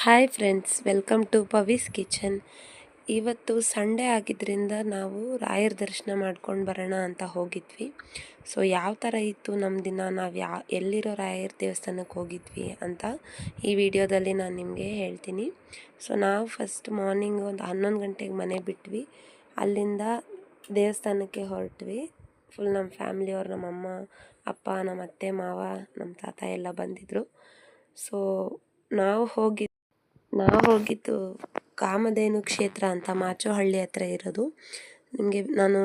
Hi friends welcome to Pavi's kitchen ಇವತ್ತು Sunday ಆಗಿದ್ದರಿಂದ ನಾವು ರಾಯರ ದರ್ಶನ ಮಾಡ್ಕೊಂಡು ಬರೋಣ ಅಂತ ಹೋಗಿದ್ವಿ. ಸೊ ಯಾವ ಥರ ಇತ್ತು ನಮ್ಮ ದಿನ? ನಾವು ಯಾ, ಎಲ್ಲಿರೋ ರಾಯರ ದೇವಸ್ಥಾನಕ್ಕೆ ಹೋಗಿದ್ವಿ ಅಂತ ಈ ವಿಡಿಯೋದಲ್ಲಿ ನಾನು ನಿಮಗೆ ಹೇಳ್ತೀನಿ. ಸೊ ನಾವು ಫಸ್ಟ್ ಮಾರ್ನಿಂಗ್ ಒಂದು ಹನ್ನೊಂದು ಗಂಟೆಗೆ ಮನೆ ಬಿಟ್ವಿ. ಅಲ್ಲಿಂದ ದೇವಸ್ಥಾನಕ್ಕೆ ಹೊರಟ್ವಿ. ಫುಲ್ ನಮ್ಮ ಫ್ಯಾಮ್ಲಿಯವ್ರು ನಮ್ಮ ಅಮ್ಮ, ಅಪ್ಪ ನಮ್ಮ ಅತ್ತೆ, ಮಾವ ನಮ್ಮ ತಾತ ಎಲ್ಲ ಬಂದಿದ್ದರು ಸೊ ನಾವು ಹೋಗಿ ನಾವು ಹೋಗಿದ್ದು ಕಾಮಧೇನು ಕ್ಷೇತ್ರ ಅಂತ ಮಾಚೋಹಳ್ಳಿ ಹತ್ರ ಇರೋದು. ನಿಮಗೆ ನಾನು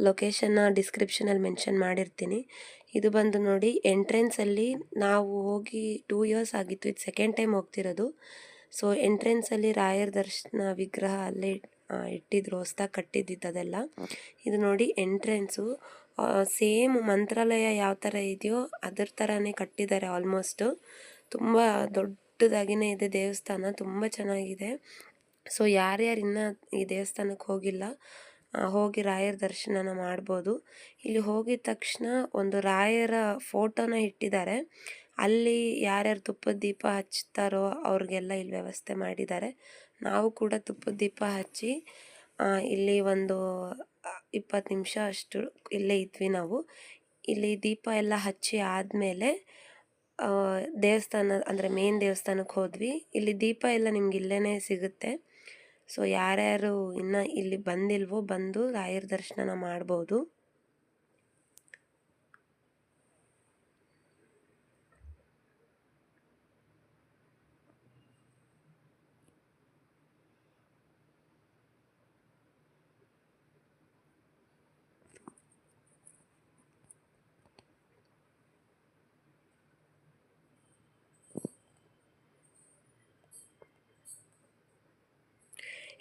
ಲೊಕೇಶನ್ನ ಡಿಸ್ಕ್ರಿಪ್ಷನಲ್ಲಿ ಮೆನ್ಷನ್ ಮಾಡಿರ್ತೀನಿ. ಇದು ಬಂದು ನೋಡಿ ಎಂಟ್ರೆನ್ಸಲ್ಲಿ ನಾವು ಹೋಗಿ ಟೂ ಇಯರ್ಸ್ ಆಗಿತ್ತು, ಇದು ಸೆಕೆಂಡ್ ಟೈಮ್ ಹೋಗ್ತಿರೋದು. ಸೊ ಎಂಟ್ರೆನ್ಸಲ್ಲಿ ರಾಯರ ದರ್ಶನ ವಿಗ್ರಹ ಅಲ್ಲೇ ಇಟ್ಟಿದ್ರು ಹೊಸ್ದಾಗಿ ಕಟ್ಟಿದ್ದಿದ್ದು ಅದೆಲ್ಲ. ಇದು ನೋಡಿ ಎಂಟ್ರೆನ್ಸು ಸೇಮ್ ಮಂತ್ರಾಲಯ ಯಾವ ಥರ ಇದೆಯೋ ಅದ್ರ ಥರನೇ ಕಟ್ಟಿದ್ದಾರೆ ಆಲ್ಮೋಸ್ಟು ತುಂಬ ದೊಡ್ಡದಾಗಿನೇ ಇದೆ ದೇವಸ್ಥಾನ, ತುಂಬ ಚೆನ್ನಾಗಿದೆ. ಸೊ ಯಾರ್ಯಾರು ಇನ್ನೂ ಈ ದೇವಸ್ಥಾನಕ್ಕೆ ಹೋಗಿಲ್ಲ ಹೋಗಿ ರಾಯರ ದರ್ಶನನ ಮಾಡ್ಬೋದು. ಇಲ್ಲಿ ಹೋಗಿದ ತಕ್ಷಣ ಒಂದು ರಾಯರ ಫೋಟೋನ ಇಟ್ಟಿದ್ದಾರೆ. ಅಲ್ಲಿ ಯಾರ್ಯಾರು ತುಪ್ಪದ ದೀಪ ಹಚ್ತಾರೋ ಅವ್ರಿಗೆಲ್ಲ ಇಲ್ಲಿ ವ್ಯವಸ್ಥೆ ಮಾಡಿದ್ದಾರೆ. ನಾವು ಕೂಡ ತುಪ್ಪದ ದೀಪ ಹಚ್ಚಿ ಇಲ್ಲಿ ಒಂದು ಇಪ್ಪತ್ತು ನಿಮಿಷ ಅಷ್ಟು ಇಲ್ಲೇ ಇದ್ವಿ ನಾವು. ಇಲ್ಲಿ ದೀಪ ಎಲ್ಲ ಹಚ್ಚಿ ಆದಮೇಲೆ ದೇವಸ್ಥಾನ ಅಂದರೆ ಮೇನ್ ದೇವಸ್ಥಾನಕ್ಕೆ ಹೋದ್ವಿ. ಇಲ್ಲಿ ದೀಪ ಎಲ್ಲ ನಿಮ್ಗೆ ಇಲ್ಲೇ ಸಿಗುತ್ತೆ. ಸೊ ಯಾರ್ಯಾರು ಇನ್ನೂ ಇಲ್ಲಿ ಬಂದಿಲ್ವೋ ಬಂದು ರಾಯರ ದರ್ಶನನ ಮಾಡ್ಬೋದು.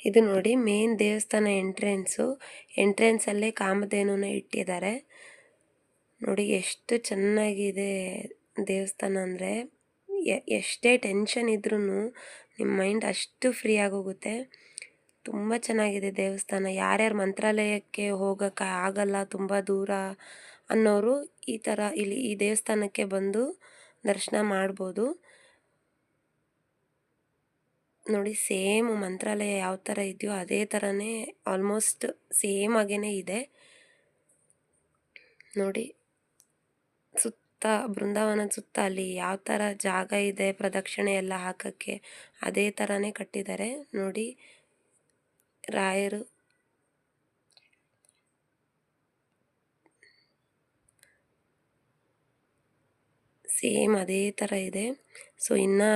ಇದು ನೋಡಿ ಮೇನ್ ದೇವಸ್ಥಾನ ಎಂಟ್ರೆನ್ಸು. ಎಂಟ್ರೆನ್ಸಲ್ಲೇ ಕಾಮಧೇನುನ ಇಟ್ಟಿದ್ದಾರೆ. ನೋಡಿ ಎಷ್ಟು ಚೆನ್ನಾಗಿದೆ ದೇವಸ್ಥಾನ ಅಂದರೆ. ಎಷ್ಟೇ ಟೆನ್ಷನ್ ಇದ್ರೂ ನಿಮ್ಮ ಮೈಂಡ್ ಅಷ್ಟು ಫ್ರೀ ಆಗೋಗುತ್ತೆ. ತುಂಬ ಚೆನ್ನಾಗಿದೆ ದೇವಸ್ಥಾನ. ಯಾರ್ಯಾರು ಮಂತ್ರಾಲಯಕ್ಕೆ ಹೋಗೋಕ್ಕೆ ಆಗಲ್ಲ, ತುಂಬ ದೂರ ಅನ್ನೋರು ಈ ಥರ ಇಲ್ಲಿ ಈ ದೇವಸ್ಥಾನಕ್ಕೆ ಬಂದು ದರ್ಶನ ಮಾಡ್ಬೋದು. ನೋಡಿ ಸೇಮ್ ಮಂತ್ರಾಲಯ ಯಾವ ಥರ ಇದೆಯೋ ಅದೇ ಥರನೇ ಆಲ್ಮೋಸ್ಟ್ ಸೇಮ್ ಆಗೇ ಇದೆ. ನೋಡಿ ಸುತ್ತ ಬೃಂದಾವನದ ಸುತ್ತ ಅಲ್ಲಿ ಯಾವ ಥರ ಜಾಗ ಇದೆ ಪ್ರದಕ್ಷಿಣೆ ಎಲ್ಲ ಹಾಕೋಕ್ಕೆ ಅದೇ ಥರನೇ ಕಟ್ಟಿದ್ದಾರೆ ನೋಡಿ ರಾಯರು ಸೇಮ್ ಅದೇ ಥರ ಇದೆ. ಸೊ ಇನ್ನು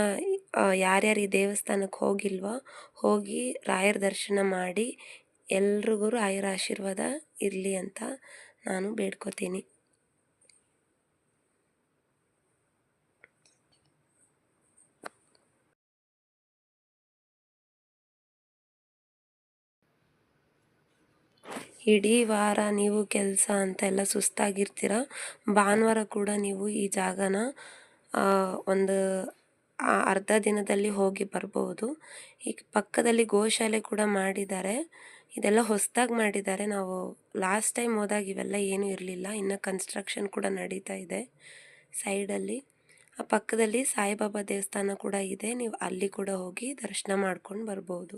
ಯಾರ್ಯಾರು ಈ ದೇವಸ್ಥಾನಕ್ಕೆ ಹೋಗಿಲ್ವೋ ಹೋಗಿ ರಾಯರ ದರ್ಶನ ಮಾಡಿ ಎಲ್ರಿಗೂ ರಾಯರ ಆಶೀರ್ವಾದ ಇರಲಿ ಅಂತ ನಾನು ಬೇಡ್ಕೋತೀನಿ. ಇಡೀ ವಾರ ನೀವು ಕೆಲಸ ಅಂತ ಎಲ್ಲ ಸುಸ್ತಾಗಿರ್ತೀರ. ಭಾನುವಾರ ಕೂಡ ನೀವು ಈ ಜಾಗನ ಒಂದು ಅರ್ಧ ದಿನದಲ್ಲಿ ಹೋಗಿ ಬರ್ಬೋದು. ಈಗ ಪಕ್ಕದಲ್ಲಿ ಗೋಶಾಲೆ ಕೂಡ ಮಾಡಿದ್ದಾರೆ. ಇದೆಲ್ಲ ಹೊಸದಾಗಿ ಮಾಡಿದ್ದಾರೆ. ನಾವು ಲಾಸ್ಟ್ ಟೈಮ್ ಹೋದಾಗ ಇವೆಲ್ಲ ಏನೂ ಇರಲಿಲ್ಲ. ಇನ್ನು ಕನ್ಸ್ಟ್ರಕ್ಷನ್ ಕೂಡ ನಡೀತಾ ಇದೆ ಸೈಡಲ್ಲಿ ಆ ಪಕ್ಕದಲ್ಲಿ ಸಾಯಿಬಾಬಾ ದೇವಸ್ಥಾನ ಕೂಡ ಇದೆ. ನೀವು ಅಲ್ಲಿ ಕೂಡ ಹೋಗಿ ದರ್ಶನ ಮಾಡ್ಕೊಂಡು ಬರ್ಬೋದು.